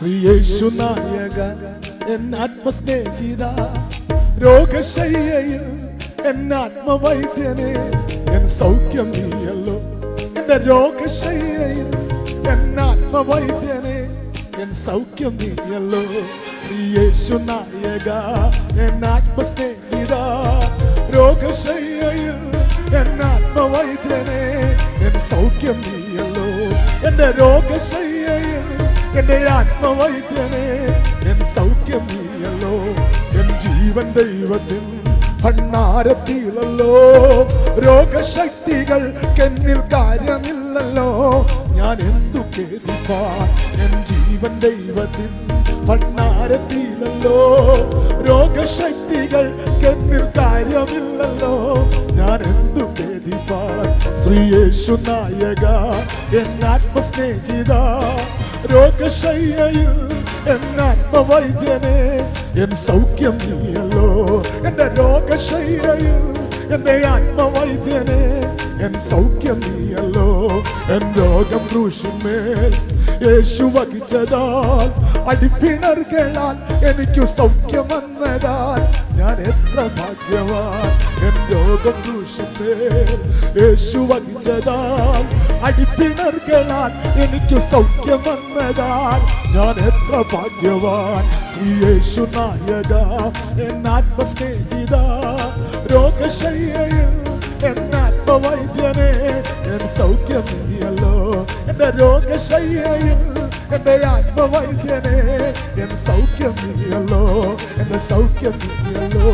ശ്രീയേശു നായക എൻ ആത്മസ്നേഹിത രോഗശയ്യയിൽ എൻ ആത്മവൈദ്യനെ എൻ സൗഖ്യം നീയല്ലോ എന്റെ രോഗശയ്യയിൽ എൻ ആത്മവൈദ്യനെ എൻ സൗഖ്യം നീയല്ലോ ശ്രീയേശു നായക എൻ ആത്മസ്നേഹിത രോഗശയ്യയിൽ എൻ ആത്മവൈദ്യനെ എൻ സൗഖ്യം നീയല്ലോ എന്റെ രോഗശയ്യയിൽ എന്റെ ആത്മവൈദ്യനെ എൻ സൗഖ്യം നീയല്ലോ എൻ ജീവൻ ദൈവത്തിൽ ഭണ്ണാരത്തിലല്ലോ രോഗശക്തികൾ കെന്നിൽ കാര്യമില്ലല്ലോ. ഞാൻ എന്തു കേൾപ്പാൻ എൻ ജീവൻ ദൈവത്തിൽ ഭണ്ണാരത്തിലല്ലോ രോഗശക്തികൾ കെന്നിൽ കാര്യമില്ലല്ലോ. ഞാൻ എന്തു കേൾപ്പാൻ ശ്രീയേശു നായക എൻ ആത്മസ്നേഹിത രോഗശയ്യയിൽ എന്നാത്മവൈദ്യനെ എൻ സൗഖ്യം നീയല്ലോ. എന്റെ രോഗശയ്യയിൽ എന്റെ ആത്മവൈദ്യനെ എൻ സൗഖ്യം നീയല്ലോ. എൻ രോഗം ക്രൂശിന്മേൽ യേശു വഹിച്ചതാൽ അടിപ്പിണറുകളാൽ എനിക്കു സൗഖ്യം വന്നതാൽ ഞാൻ എത്ര ഭാഗ്യവാൻ. യേശു വഹിച്ചതാൽ അടിപ്പിണറുകളാൽ എനിക്ക് സൗഖ്യം വന്നതാൽ ഞാൻ എത്ര ഭാഗ്യവാൻ. ശ്രീ യേശു നായക എൻ ആത്മസ്നേഹിത രോഗശയ്യയിൽ എൻ ആത്മവൈദ്യനെ എൻ സൗഖ്യം നീയല്ലോ എന്റെ രോഗശയ്യയിൽ എന്റെ ആത്മവൈദ്യനെ എൻ സൗഖ്യം നീയല്ലോ എന്റെ സൗഖ്യം നീയല്ലോ